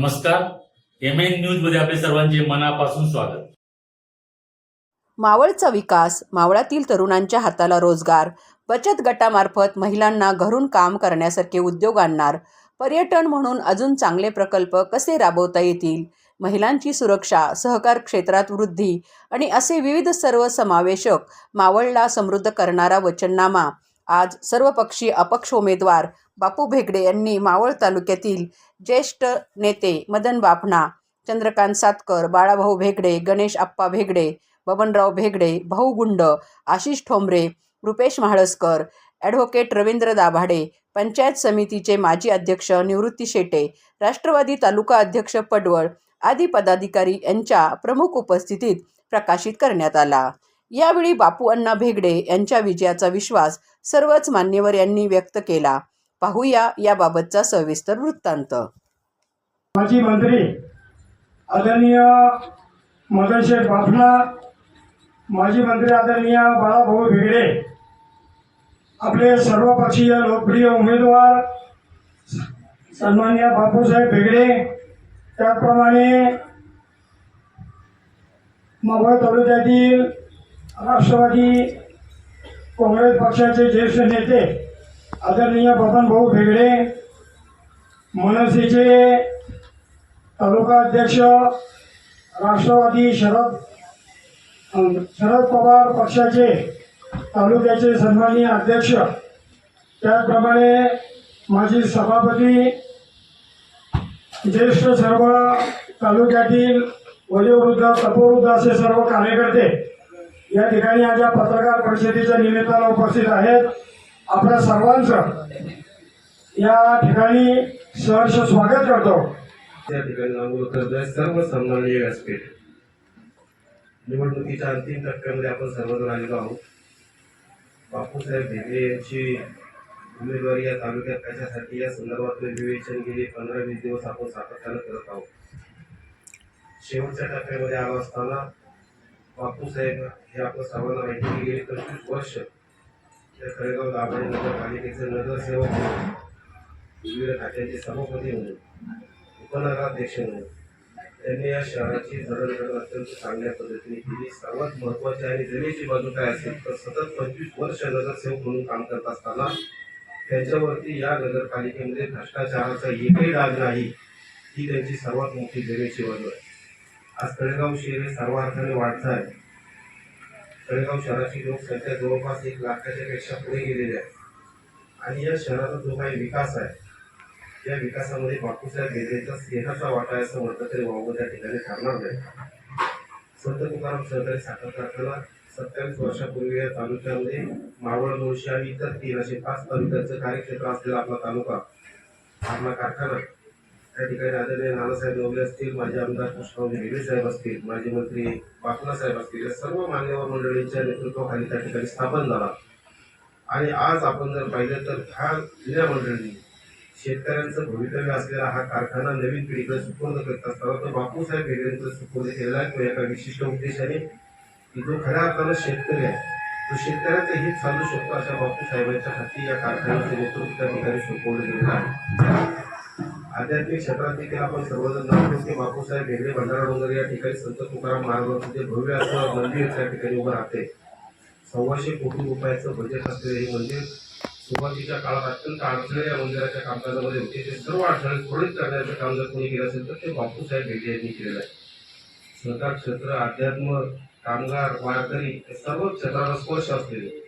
नमस्कार. M N न्यूजमध्ये आपले सर्वांचे मनापासून स्वागत. मावळचा विकास मावळातील तरुणांच्या हाताला रोजगार बचत गटामार्फत महिलांना घरून काम करण्यासारखे उद्योग आणणार पर्यटन म्हणून अजून चांगले प्रकल्प कसे राबवता येतील? महिलांची सुरक्षा सहकार क्षेत्रात वृद्धी आणि असे विविध सर्व समावेशक मावळला समृद्ध करणारा वचननामा. आज सर्वपक्षीय अपक्ष उमेदवार बापू भेगडे यांनी मावळ तालुक्यातील ज्येष्ठ नेते मदन बापणा चंद्रकांत सातकर बाळाभाऊ भेगडे गणेश आप्पा भेगडे बबनराव भेगडे भाऊ गुंड आशिष ठोंबरे रुपेश महाळसकर ॲडव्होकेट रवींद्र दाभाडे पंचायत समितीचे माजी अध्यक्ष निवृत्ती शेटे राष्ट्रवादी तालुका अध्यक्ष पडवळ आदी पदाधिकारी यांच्या प्रमुख उपस्थितीत प्रकाशित करण्यात आला. यावेळी बापू अण्णा भेगडे यांच्या विजयाचा विश्वास सर्वच मान्यवर यांनी व्यक्त केला. पाहूया याबाबतचा सविस्तर वृत्तांत. माजी मंत्री आदरणीय मदनशेठ बापना माजी मंत्री आदरणीय बाळाभाऊ भेगडे आपले सर्वपक्षीय लोकप्रिय उमेदवार सन्मान्य बापूसाहेब भेगडे त्याचप्रमाणे मावळ तालुक्यातील राष्ट्रवादी काँग्रेस पक्षाचे ज्येष्ठ नेते आदरणीय बबनभाऊ भेगडे मनसेचे तालुका अध्यक्ष राष्ट्रवादी शरद शरद पवार पक्षाचे तालुक्याचे सन्माननीय अध्यक्ष त्याचप्रमाणे माजी सभापती ज्येष्ठ सर्व तालुक्यातील वयोवृद्ध तपोवृद्ध असे सर्व कार्यकर्ते या ठिकाणी आज या पत्रकार परिषदेच्या निमित्तानं उपस्थित आहेत. आपल्या सर्वांचं या ठिकाणी सहर्ष स्वागत करतो. त्या ठिकाणी नागपूर सर्व सन्माननीय व्यासपीठ. निवडणुकीच्या अंतिम टप्प्यामध्ये आपण सर्वजण आलेलो आहोत. बापूसाहेब भेगडे यांची उमेदवारी या तालुक्यात कशासाठी या संदर्भातले विवेचन गेले पंधरा वीस दिवस आपण सातत्यानं करत आहोत. शेवटच्या टप्प्यामध्ये आलो असताना बापूसाहेब हे आपण सर्वांना माहिती गेले पंचवीस वर्ष या खळेगाव दाभाडे नगरपालिकेचे नगरसेवक म्हणून विविध खात्याचे सभापती म्हणून उपनगराध्यक्ष म्हणून त्यांनी या शहराची जडणघडण अत्यंत चांगल्या पद्धतीने केली. सर्वात महत्वाची आणि जमेची बाजू काय असेल तर सतत पंचवीस वर्ष नगरसेवक म्हणून काम करत असताना त्यांच्यावरती या नगरपालिकेमध्ये भ्रष्टाचाराचा एकही डाग नाही. ही त्यांची सर्वात मोठी जमेची बाजू आहे. आज तळेगाव शहर हे सर्वार्थाने वाढत आहे. तळेगाव शहराची लोकसंख्या जवळपास एक लाखाच्या पेक्षा पुढे गेलेली आहे आणि या शहराचा जो काही विकास आहे या विकासामध्ये बापूसाहेब बेदेचा स्नेहाचा वाटा आहे असं म्हटलं तरी वावगं त्या ठिकाणी ठरणार नाही. संत तुकाराम सहकारी साखर कारखाना सत्तावीस वर्षापूर्वी या तालुक्यामध्ये मावळ दोनशे आणि इतर तीन असे पाच तालुक्यांचं कार्यक्षेत्र असलेला आपला तालुका आपला कारखाना. त्या ठिकाणी आदरणीय नानासाहेब नवले असतील माजी आमदार कृष्णराव भेगडे साहेब असतील माजी मंत्री बापना साहेब असतील या सर्व मान्यवर मंडळींच्या नेतृत्वाखाली त्या ठिकाणी स्थापन झाला. आणि आज आपण जर पाहिलं तर ह्या जुन्या मंडळींनी शेतकऱ्यांचं भवितव्य असलेला हा कारखाना नवीन पिढीकडे सुपूर्द करत असताना तो बापूसाहेब भेगडेंचं सुपूर्द केलेला आहे तो एका विशिष्ट उद्देशाने की जो खऱ्या अर्थानं शेतकरी आहे तो शेतकऱ्याचं हित चालू शकतो अशा बापूसाहेबांच्या हाती या कारखान्याचे नेतृत्व त्या ठिकाणी सोपवलं गेलेलं आहे. आध्यात्मिक क्षेत्रात देखील आपण सर्वजण जाणतो की बापूसाहेब भेगडे भंडारा डोंगर या ठिकाणी संत तुकाराम महाराजांचे भव्य असं मंदिर त्या ठिकाणी उभं राहते. सव्वाशे कोटी रुपयाचं बजेट असलेलं हे मंदिर सुरुवातीच्या काळात अत्यंत अडचणी या मंदिराच्या कामकाजामध्ये होते. ते सर्व अडचणी त्वरित करण्याचं काम जर कोणी केलं असेल तर ते बापूसाहेब भेगडे यांनी केलेलं आहे. सहकार क्षेत्र अध्यात्म कामगार वारकरी सर्व क्षेत्राला स्पर्श असलेले.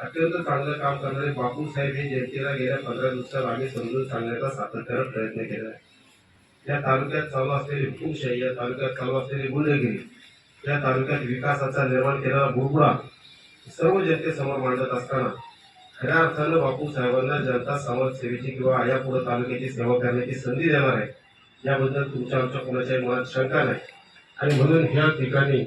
अत्यंत चांगलं काम करणारे बापूसाहेब हे जनतेला गेल्या पंधरा दिवसात आम्ही समजून सांगण्याचा सातत्यानं प्रयत्न केला आहे. या तालुक्यात चालू असलेली हुकुमशाही या तालुक्यात चालू असलेली गुंडगिरी या तालुक्यात विकासाचा निर्माण केलेला बुरबुडा सर्व जनतेसमोर मांडत असताना खऱ्या अर्थानं बापू साहेबांना जनता समाजसेवेची किंवा यापुढे तालुक्याची सेवा करण्याची संधी देणार आहे. याबद्दल तुमच्या आमच्या कोणाच्याही मनात शंका नाही. आणि म्हणून ह्या ठिकाणी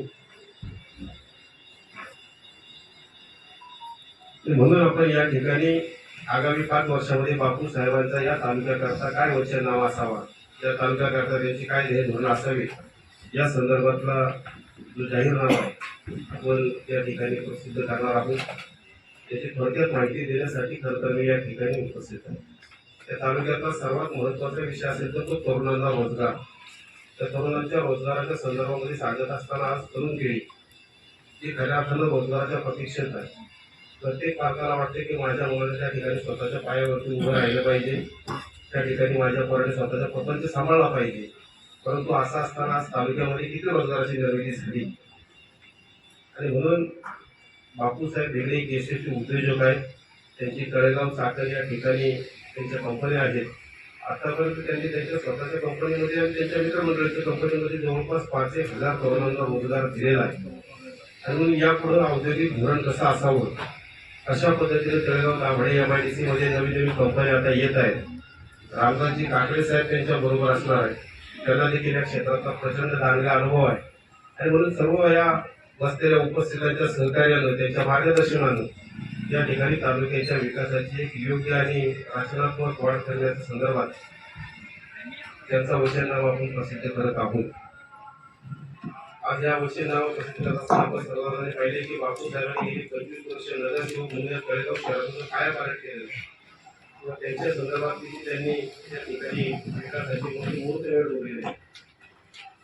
म्हणून आपण या ठिकाणी आगामी पाच वर्षामध्ये बापू साहेबांचा या तालुक्याकरता काय वचननामा असावा? या तालुक्याकरता त्यांची काय ध्येय धोरणं असावी? या संदर्भातला जो जाहीरनामा आहे आपण या ठिकाणी प्रसिद्ध करणार आहोत. त्याची थोडक्यात माहिती देण्यासाठी खरं तर मी या ठिकाणी उपस्थित आहे. त्या तालुक्यातला सर्वात महत्त्वाचा विषय असेल तर तो तरुणांना रोजगार. त्या तरुणांच्या रोजगाराच्या संदर्भामध्ये सांगत असताना आज तरुण पिढी ही खऱ्या अर्थानं रोजगाराच्या प्रतीक्षेत आहे प्रत्येक पालकाला वाटते की माझ्या मुलाने त्या ठिकाणी स्वतःच्या पायावरती उभं राहिलं पाहिजे. त्या ठिकाणी माझ्या पोराने स्वतःचा प्रपंच सांभाळला पाहिजे. परंतु असं असताना आज तालुक्यामध्ये किती रोजगाराची निर्मिती झाली? आणि म्हणून बापूसाहेब भेगडे एक यशस्वी उद्योजक आहेत. त्यांची तळेगाव साखर या ठिकाणी त्यांच्या कंपन्या आहेत. आतापर्यंत त्यांनी त्यांच्या स्वतःच्या कंपनीमध्ये आणि त्यांच्या मित्रमंडळाच्या कंपनीमध्ये जवळपास पाच एक हजार तरुणांना रोजगार दिलेला आहे. आणि म्हणून यापुढं औद्योगिक धोरण कसं असावं? अशा पद्धतीने Talegaon Dabhade M I D C मध्ये नवीन नवीन कंपन्या आता येत आहेत. रामदासजी काकडे साहेब त्यांच्या बरोबर असणार आहे त्यांना देखील या क्षेत्राचा प्रचंड चांगला अनुभव आहे. आणि म्हणून सर्व या बसलेल्या उपस्थितांच्या सहकार्यानं त्यांच्या मार्गदर्शनानं या ठिकाणी तालुक्याच्या विकासाची एक योग्य आणि रचनात्मक वाढ करण्याच्या संदर्भात त्यांचा वचननामा आपण प्रसिद्ध करत आहोत. आज या वचननामा प्रसिद्ध असताना आपण सर्वांनी पाहिले की बापू साहेबांनी गेली पंचवीस वर्ष नगर म्हणून या तळेगाव शहरातून काय कार्य केलं किंवा त्यांच्या संदर्भात त्यांनी या ठिकाणी विकासाची मोठी मूर्त वेळ उभलेली आहे.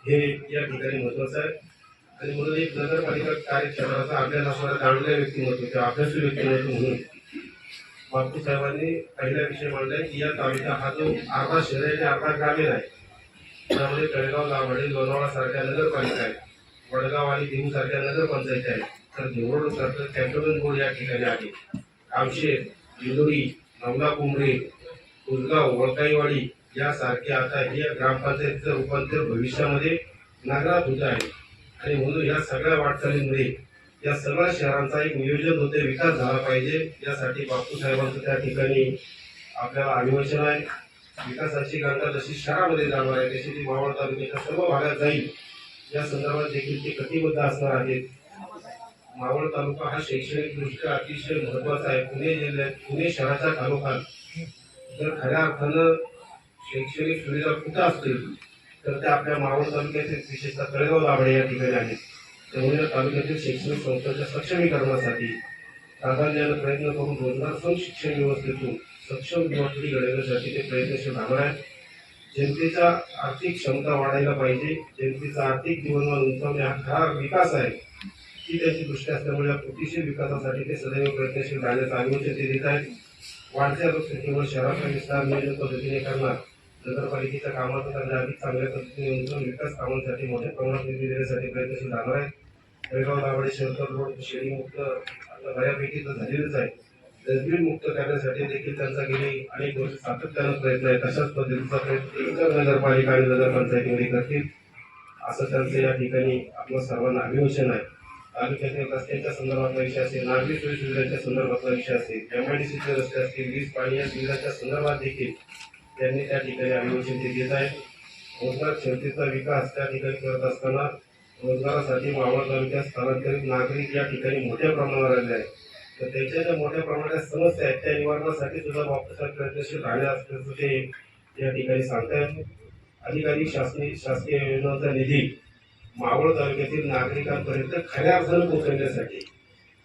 हे या ठिकाणी महत्वाचं आहे. आणि म्हणून एक नगरपालिका कार्यक्षेत्राचा अभ्यास असणारा जाणलेल्या व्यक्तिमत्व किंवा अभ्यासू व्यक्तिमत्व म्हणून बापू साहेबांनी पहिला विषय मांडला की या तालुका हा जो अर्धा शहर आहे आणि अर्धा ग्रामीण आहे. त्यामध्ये तळेगाव लावडे लोणावळा सारख्या नगरपालिका आहेत. वडगाव आणि देऊ सारख्या नगरपंचायती आहेत. तर देवरोड सरकार कॅन्टोनमेंट बोर्ड या ठिकाणी आहे. कामशेत इंदोरी नवला कुंभरे कुलगाव वळकाईवाडी यासारखे आता हे ग्रामपंचायतीचं रूपांतर भविष्यामध्ये नगरात होत आहे. आणि म्हणून या सगळ्या वाटचालींमुळे या सगळ्या शहरांचा एक नियोजन होते विकास झाला पाहिजे. यासाठी बापू साहेबांचं त्या ठिकाणी आपल्याला अभिवचन आहे. विकासाची गंगा जशी शहरामध्ये जाणार आहे तशी ती मावळ तालुक्याच्या सर्व भागात जाईल. या संदर्भात देखील ते कटिबद्ध असणार आहेत. मावळ तालुका हा शैक्षणिकदृष्ट्या अतिशय महत्त्वाचा आहे. पुणे जिल्ह्यात पुणे शहराच्या तालुक्यात जर खऱ्या अर्थानं शैक्षणिक सुविधा कुठं असतील तर त्या आपल्या मावळ तालुक्यातील विशेषतः तळेगाव लाभडे या ठिकाणी आहेत. त्यामुळे या तालुक्यातील शैक्षणिक संस्थांच्या सक्षमीकरणासाठी प्राधान्यानं प्रयत्न करून रोजगारक्षम शिक्षण व्यवस्थेतून सक्षम युवा घडवण्यासाठी ते प्रयत्नशील राहणार आहेत. जनतेचा आर्थिक क्षमता वाढायला पाहिजे. जनतेचा आर्थिक जीवनमान उंचावणे हा विकास आहे. ही त्याची दृष्टी असल्यामुळे या कृतीशील विकासासाठी ते सदैव प्रयत्नशील राहण्याचा आयोजन ते देत आहेत. वाढत्या लोकसंख्येमुळे शहराचा विस्तार नियोजन पद्धतीने करणार नगरपालिकेच्या कामाचा त्यांना अधिक चांगल्या पद्धतीने उंचवून विकास कामांसाठी मोठ्या प्रमाणात निधी देण्यासाठी प्रयत्नशील राहणार आहेत. बेळगाव दाभाडे शहर रोड शेडीमुक्त आता बऱ्यापैकी तर झालेलंच आहे. मुक्त करण्यासाठी देखील त्यांचा गेली अनेक वर्ष सातत्यानं प्रयत्न आहे तशाच पद्धतीचा प्रयत्न इतर नगरपालिका आणि नगरपंचायतीमध्ये करतील असं त्यांचं या ठिकाणी आपल्या सर्वांना अभिवशन आहे. तालुक्यातील रस्त्यांच्या संदर्भातला विषय असेल नागरी सोयी सुविधांच्या संदर्भातला विषय असेल एमआयडीसीचे रस्ते असतील वीज पाणी या सुविधांच्या संदर्भात देखील त्यांनी त्या ठिकाणी अभिवशन ते देत आहेत. रोजगार क्षमतेचा विकास त्या ठिकाणी करत असताना रोजगारासाठी मावळ तालुक्यात स्थलांतरित नागरिक या ठिकाणी मोठ्या प्रमाणावर आले आहेत. तर त्यांच्या ज्या मोठ्या प्रमाणात समस्या आहेत त्या निवारणासाठी सुद्धा बापूसाहेब प्रयत्नशील राहणे असल्याचं ते या ठिकाणी सांगतायत. अधिकाधिक शासकीय शासकीय योजनांचा निधी मावळ तालुक्यातील नागरिकांपर्यंत खऱ्या अर्थानं पोहोचवण्यासाठी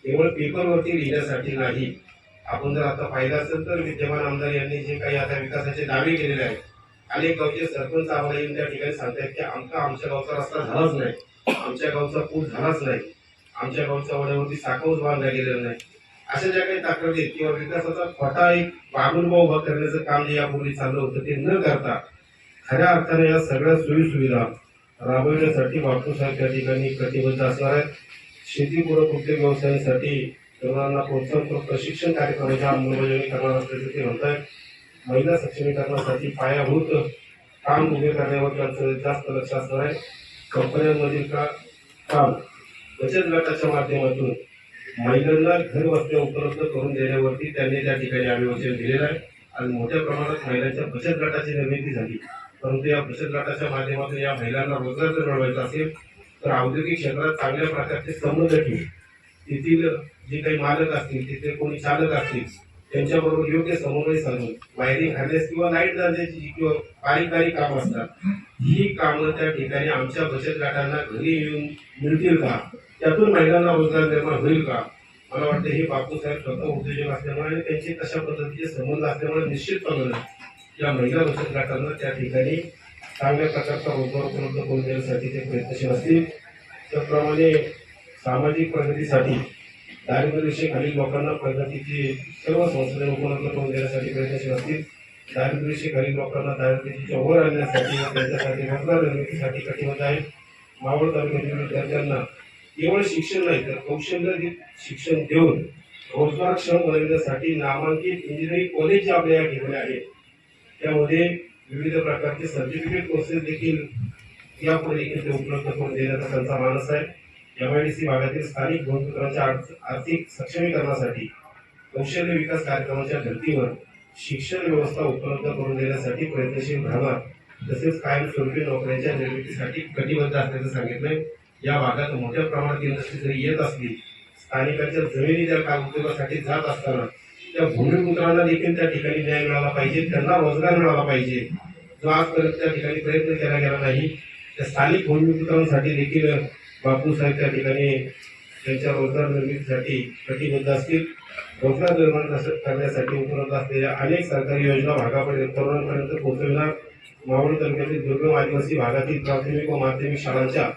केवळ पेपरवरती लिहिण्यासाठी नाही. आपण जर आता पाहिलं असेल तर विद्यमान आमदार यांनी जे काही आता विकासाचे दावे केलेले आहेत अनेक गावचे सरपंच आम्हाला येऊन त्या ठिकाणी सांगतायत की आमचा आमच्या गावचा रस्ता झालाच नाही. आमच्या गावचा पूल झालाच नाही. आमच्या गावच्या वड्यावरती साखर बांधला गेलेला नाही. अशा ज्या काही तक्रारी आहेत किंवा विकासाचा खोटा एक बागुलबा उभा करण्याचं काम जे यापूर्वी चाललं होतं ते न करता खऱ्या अर्थाने या सगळ्या सोयीसुविधा राबविण्यासाठी बापूसाहेब त्या ठिकाणी कटिबद्ध असणार आहेत. शेतीपूरक उद्योग व्यवसायासाठी तरुणांना प्रोत्साहनपूरक प्रशिक्षण कार्यक्रमाच्या अंमलबजावणी करणार असल्याचं ते म्हणत आहेत महिला सक्षमीकरणासाठी पायाभूत काम उभे करण्यावर त्यांचं जास्त लक्ष असणार आहे. कंपन्यांमधील का काम बचत गटाच्या माध्यमातून महिलांना घर वस्त्या उपलब्ध करून देण्यावरती त्यांनी त्या ठिकाणी अभिवचन दिलेलं आहे. आणि मोठ्या प्रमाणात महिलांच्या बचत गटाची निर्मिती झाली. परंतु या बचत गटाच्या माध्यमातून या महिलांना रोजगार जर मिळवायचा असेल तर औद्योगिक क्षेत्रात चांगल्या प्रकारचे संबंध ठेवून तेथील जे काही मालक असतील तिथे कोणी चालक असतील त्यांच्याबरोबर योग्य समन्वय साधून वायरिंग हार्नेस किंवा लाइट दर्जाची जी किंवा बारीक बारीक कामं असतात ही कामं त्या ठिकाणी आमच्या बचत गटांना घरी येऊन मिळतील का? त्यातून महिलांना रोजगार निर्माण होईल का? मला वाटतं हे बापूसाहेब स्वतः उद्योजक असल्यामुळे आणि त्यांचे तशा पद्धतीचे संबंध असल्यामुळे निश्चितपणे या महिला बचत गटांना त्या ठिकाणी चांगल्या प्रकारचा रोजगार उपलब्ध करून देण्यासाठी ते प्रयत्नशील असतील. त्याप्रमाणे सामाजिक प्रगतीसाठी दारिद्र्य खालील लोकांना प्रगतीची सर्व संस्था उपलब्ध करून देण्यासाठी प्रयत्नशील असतील. दारिद्र्य खालील लोकांना दारिद्र्याच्या वर आणण्यासाठी व त्यांच्यासाठी रोजगार निर्मितीसाठी कटिबद्ध आहेत. मावळ तालुक्यातील विद्यार्थ्यांना केवळ शिक्षण नाही तर कौशल्य शिक्षण देऊन रोजगारक्षम बनविण्यासाठी नामांकित इंजिनिअरिंग कॉलेज जे आपल्या या ठिकाणी आहेत त्यामध्ये विविध प्रकारचे सर्टिफिकेट कोर्सेस देखील यापुढे देखील ते उपलब्ध करून देण्याचा त्यांचा मानस आहे. एम आय डी सी भागातील स्थानिक गुंतवणुकांच्या आर्थिक सक्षमीकरणासाठी कौशल्य विकास कार्यक्रमाच्या धर्तीवर शिक्षण व्यवस्था उपलब्ध करून देण्यासाठी प्रयत्नशील राहणार तसेच कायमस्वरूपी नोकऱ्यांच्या निर्मितीसाठी कटिबद्ध असल्याचं सांगितलंय. या भागात मोठ्या प्रमाणात इंडस्ट्री जरी येत असली स्थानिकांच्या जमिनी जर काम उद्योगासाठी जात असताना त्या भूमिपुत्रांना देखील त्या ठिकाणी न्याय मिळाला पाहिजे त्यांना रोजगार मिळाला पाहिजे. जो आजपर्यंत त्या ठिकाणी प्रयत्न केला गेला नाही त्या स्थानिक भूमिपुत्रांसाठी देखील बापूसाहेब त्या ठिकाणी त्यांच्या रोजगार निर्मितीसाठी कटिबद्ध असतील. रोजगार निर्माण करण्यासाठी उपलब्ध असलेल्या अनेक सरकारी योजना भागापर्यंत तरुणांपर्यंत पोहोचविणार. मावळ तालुक्यातील दुर्गम आदिवासी भागातील प्राथमिक व माध्यमिक शाळांच्या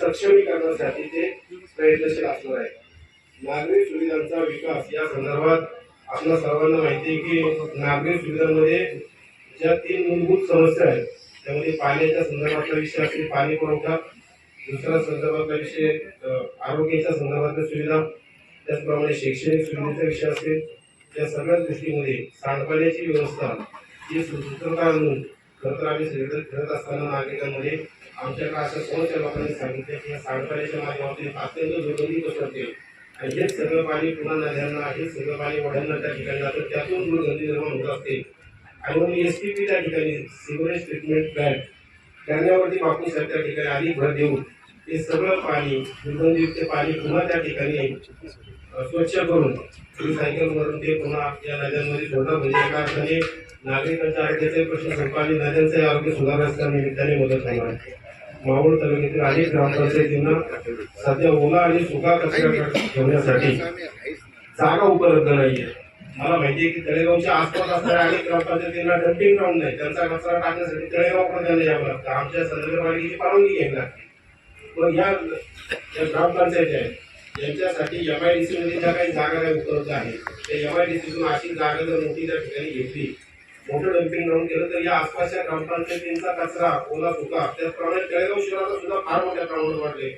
सक्षमीकरणासाठी ते प्रयत्नशील असणार आहे नागरी सुविधांचा विकास या संदर्भात आपल्या सर्वांना माहिती आहे की नागरी सुविधांमध्ये ज्या तीन मूलभूत समस्या आहेत त्यामध्ये पाण्याच्या संदर्भातला विषय असेल पाणी पुरवठा. दुसरा संदर्भातला विषय आरोग्याच्या संदर्भातल्या सुविधा. त्याचप्रमाणे शैक्षणिक सुविधेचा विषय असेल. या सगळ्या दृष्टीमध्ये सांडपाण्याची व्यवस्था ही सुसूत्रता आणून तर आम्ही सगळीकडे फिरत असताना नागरिकांमध्ये आमच्याकडे अशा समस्या लोकांनी सांगितले की या सांडपाण्याच्या माध्यमातून अत्यंत दुर्गंधी पसरते. आणि हेच सगळं पाणी पुन्हा नद्यांना आहे सगळं पाणी वड्यांना त्या ठिकाणी जातं त्यातून दुर्गंधी निर्माण होत असते. आणि म्हणून एस टी पी त्या ठिकाणी सिवरेज ट्रीटमेंट प्लॅन्ट त्यांच्यावरती बापू साहेब त्या ठिकाणी अधिक भर देऊन हे सगळं पाणी दुर्गंधीयुक्त पाणी पुन्हा त्या ठिकाणी स्वच्छ करून रिसायकल सायकलवरून ते पुन्हा या नद्यांमध्ये सोडणं म्हणजे एका अर्थाने नागरिकांच्या आरोग्याचे प्रश्न सोडवा नद्यांचे आरोग्य सुधारण्याच्या निमित्ताने मदत होणार आहे. मावळ तालुक्यातील अनेक ग्रामपंचायतींना सध्या ओला आणि सुका कचरा ठेवण्यासाठी जागा उपलब्ध नाहीये. मला माहिती आहे की तळेगावच्या आसपास असणाऱ्या अनेक ग्रामपंचायतींना डम्पिंग ग्राउंड नाही. त्यांचा कचरा टाकण्यासाठी तळेगावकडे यावं लागतं आमच्या संदर्भात परवानगी घ्यावी लागते. पण या या ग्रामपंचायती आहेत. यांच्यासाठी एम आय डी सीमध्ये ज्या काही जागा काही उपलब्ध आहेत त्या एम आय डी सीतून अशी जागा जर मोठी त्या ठिकाणी घेतली मोठं डम्पिंग ग्राउंड केलं तर या आसपासच्या ग्रामपंचायतींचा कचरा ओला सुका त्याचप्रमाणे तळेगाव शहराचा सुद्धा फार मोठ्या प्रमाणात वाढले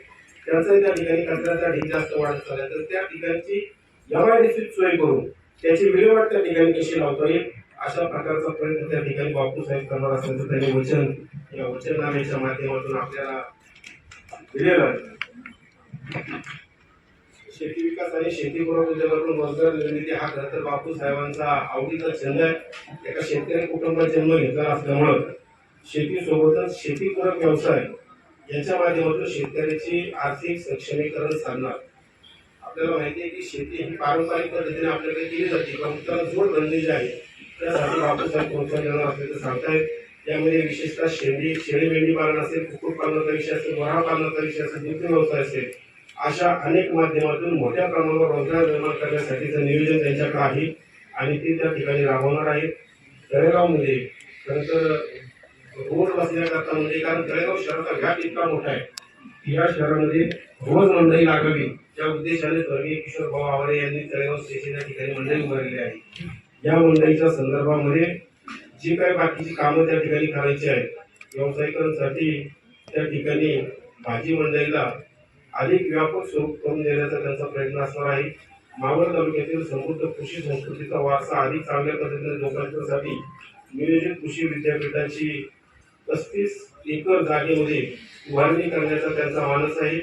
त्यांचाही त्या ठिकाणी कचऱ्याचा ढीक जास्त वाढत चालला तर त्या ठिकाणची एम आय डी सी सोय करून त्याची विल्हेवाट त्या ठिकाणी कशी लावता येईल अशा प्रकारचा प्रयत्न त्या ठिकाणी बापू साहेब करणार असल्याचं त्यांनी वचन या वचननाम्याच्या माध्यमातून आपल्याला दिलेलं आहे. शेती विकास आणि शेती उद्योगातून रोजगार निर्मिती हा खरं तर बापू साहेबांचा आवडीचा छंद आहे. एका शेतकरी कुटुंबात जन्म घेतला असल्यामुळं शेतीसोबतच शेतीपूरक व्यवसाय यांच्या माध्यमातून शेतकऱ्याची आर्थिक सक्षमीकरण साधणार आपल्याला माहिती आहे की शेती ही पारंपरिक पद्धतीने आपल्याकडे केली जाते. परंतु त्याला जोड धंदे जे आहे त्यासाठी बापूसाहेब प्रोत्साहन देणार असल्याचं सांगतायत. यामध्ये विशेषतः शेळी शेळी मेंढी पालन असेल कुक्कुटपालनाचा विषय असेल वरा पालनाचा विषय असेल दुग्ध व्यवसाय असेल अशा अनेक माध्यमातून मोठ्या प्रमाणावर रोजगार निर्माण करण्यासाठीचं नियोजन त्यांच्याकडे आहे आणि ते त्या ठिकाणी राबवणार आहेत तळेगावमध्ये खरंतर रोड रोज बसण्याकरता म्हणजे कारण तळेगाव शहराचा घाट इतका मोठा आहे या शहरामध्ये रोज मंडळी लागावी. त्या उद्देशाने स्वर्गीय किशोर भाऊ आवारे यांनी तळेगाव स्टेशन या ठिकाणी मंडळी उभारलेली आहे. या मंडईच्या संदर्भामध्ये जी काही बाकीची कामं त्या ठिकाणी करायची आहेत व्यावसायिकांसाठी त्या ठिकाणी भाजी मंडईला अधिक व्यापक स्वरूप करून देण्याचा त्यांचा प्रयत्न असणार आहे. मावळ तालुक्यातील समृद्ध कृषी संस्कृतीचा वारसा अधिक चांगल्या पद्धतीने जोपासण्यासाठी नियोजित कृषी विद्यापीठाची पस्तीस एकर जागेमध्ये उभारणी करण्याचा त्यांचा मानस आहे.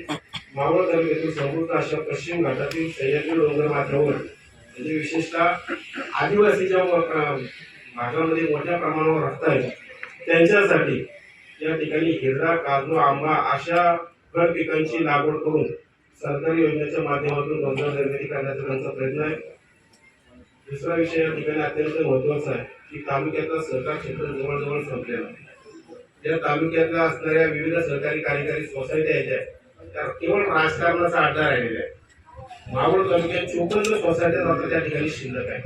मावळ तालुक्यातील समृद्ध अशा पश्चिम घाटातील सह्याद्री डोंगर माथ्यावर म्हणजे विशेषतः आदिवासी ज्या भागामध्ये मोठ्या प्रमाणावर राहत आहेत. त्यांच्यासाठी या ठिकाणी हिरडा काजू आंबा अशा फळ पिकांची लागवड करून सरकारी योजनेच्या माध्यमातून रोजगार निर्मिती करण्याचा त्यांचा प्रयत्न आहे. दुसरा विषय या ठिकाणी अत्यंत महत्त्वाचा आहे की तालुक्यातलं सहकार क्षेत्र जवळजवळ संपलेला आहे. या तालुक्यातल्या असणाऱ्या विविध सहकारी कार्यकारी सोसायट्या आहेत ज्या, त्या केवळ राजकारणाचा आधार राहिलेला आहे. मावळ तालुक्यात चोपन्न सोसायट्या आता त्या ठिकाणी शिल्लक आहे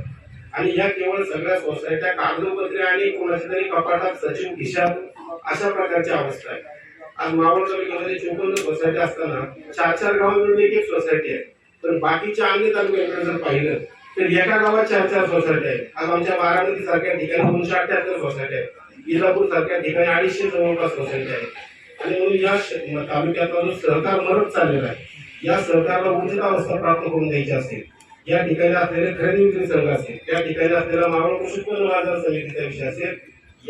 आणि या केवळ सगळ्या सोसायट्या कागदोपत्री आणि कोणाच्या तरी कपाटात सचिन खिशात अशा प्रकारची अवस्था आहे. आज मावळ तालुक्यामध्ये चोपन्न सोसायट्या असताना चार चार गावांमध्ये एक एक सोसायटी आहे. पण बाकीच्या अन्य तालुक्याकडे जर पाहिलं तर एका गावात चार चार सोसायट्या आहेत. आज आमच्या बारामती सारख्या ठिकाणी दोनशे अठ्ठ्याहत्तर सोसायट्या आहेत. इलापूर सारख्या ठिकाणी अडीचशे जवळपास सोसायट्या आहेत. आणि म्हणून या श- तालुक्यातला जो सहकार मरत चाललेला आहे. या सहकारला उचित अवस्था प्राप्त करून द्यायची असेल या ठिकाणी असलेले खरेदी विक्री संघ असेल त्या ठिकाणी असलेला मावळ कृषी उत्पन्न बाजार समितीचा विषय असेल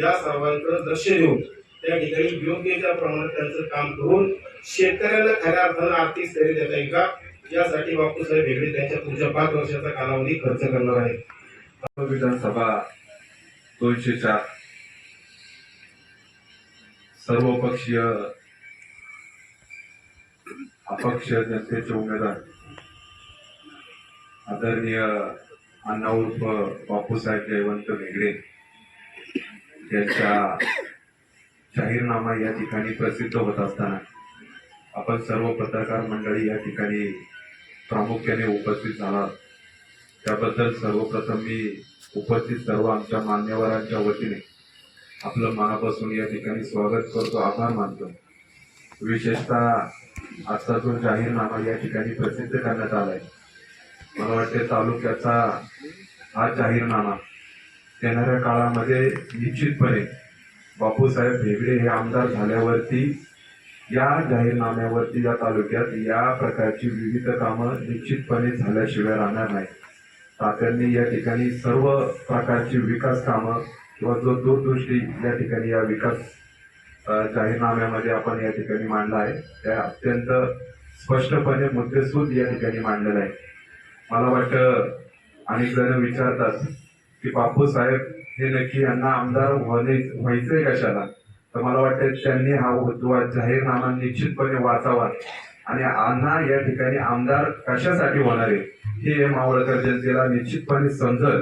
या सर्वांकडे लक्ष देऊन त्या ठिकाणी योग्य त्या प्रमाणात त्यांचं काम करून शेतकऱ्यांना खऱ्या अर्थानं आर्थिक स्थैर्य देता येईल का? यासाठी बापूसाहेब हेगडे त्यांच्या पुढच्या पाच वर्षाचा कालावधी खर्च करणार आहेत. विधानसभा दोनशे चार सर्वपक्षीय अपक्ष जनतेचे उमेदवार आदरणीय अण्णा उर्फ बापूसाहेब जयवंत वेगळे यांच्या जाहीरनामा या ठिकाणी प्रसिद्ध होत असताना आपण सर्व पत्रकार मंडळी या ठिकाणी प्रामुख्याने उपस्थित झाला. त्याबद्दल सर्वप्रथम मी उपस्थित सर्व आमच्या मान्यवरांच्या वतीने आपलं मनापासून या ठिकाणी स्वागत करतो आभार मानतो. विशेषतः आजचा जो जाहीरनामा या ठिकाणी प्रसिद्ध करण्यात आलाय मला वाटते तालुक्याचा हा जाहीरनामा येणाऱ्या काळामध्ये निश्चितपणे बापूसाहेब भेगडे हे आमदार झाल्यावरती या जाहीरनाम्यावरती या तालुक्यात या प्रकारची विविध कामं निश्चितपणे झाल्याशिवाय राहणार नाही तात्यांनी या ठिकाणी सर्व प्रकारची विकास कामं किंवा जो दूरदृष्टी या ठिकाणी या विकास जाहीरनाम्यामध्ये आपण या ठिकाणी मांडला आहे त्या अत्यंत स्पष्टपणे मुद्देसूद या ठिकाणी मांडलेला आहे. मला वाटतं अनेक जण विचारतात की बापूसाहेब हे नक्की यांना आमदार होणे व्हायचंय कशाला? तर मला वाटतं त्यांनी हा उद्वा- जाहीरनामा निश्चितपणे वाचावा. आणि अण्णा या ठिकाणी आमदार कशासाठी होणार आहे हे मावळकर जनतेला निश्चितपणे समजल.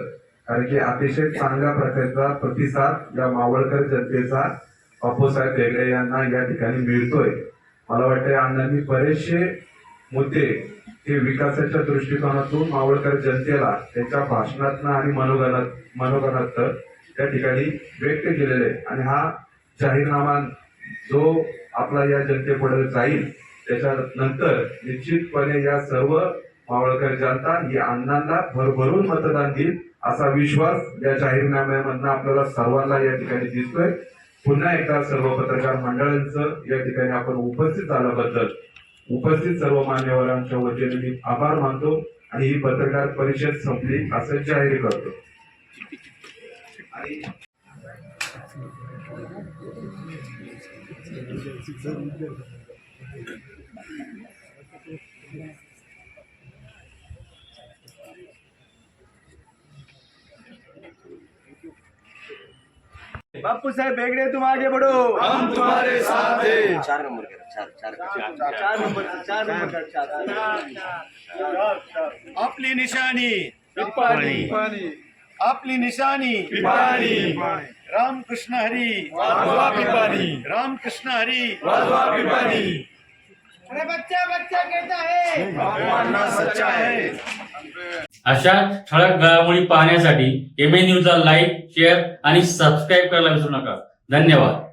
कारण की अतिशय चांगल्या प्रकारचा प्रतिसाद या मावळकर जनतेचा बापूसाहेब बेगडे यांना या ठिकाणी मिळतोय. मला वाटतं अण्णांनी बरेचसे मुद्दे हे विकासाच्या दृष्टिकोनातून मावळकर जनतेला त्याच्या भाषणातनं आणि मनोगणात मनोगणात त्या ठिकाणी व्यक्त केलेले आहे. आणि हा जाहीरनामा जो आपला या जनतेपुढे जाईल त्याच्यानंतर निश्चितपणे या सर्व मावळकर जनता ही अण्णांना भरभरून मतदान देईल असा विश्वास या जाहीरनाम्यामधनं आपल्याला सर्वांना या ठिकाणी दिसतोय. पुन्हा एकदा सर्व पत्रकार मंडळांचं या ठिकाणी आपण उपस्थित झाल्याबद्दल उपस्थित सर्व मान्यवरांच्या वतीने मी आभार मानतो आणि ही पत्रकार परिषद संपली असं जाहीर करतो. बापू साहेब बेगड़े तुम आगे बढ़ो. हम तुम्हारे साथ हैं. चार नंबर का चार चार चार नंबर चार नंबर का चार आपली निशानी. पिपाणी आपली निशानी पिपाणी. रामकृष्ण हरी. वाजवा पिपाणी. रामकृष्ण हरी. वाजवा पिपाणी. अरे बच्चा बच्चा कहता है? सच्चा है. अशा ठळक घडामोडी पाहण्यासाठी एम ए न्यूजला लाईक शेअर आणि सबस्क्राईब करायला विसरू नका. धन्यवाद.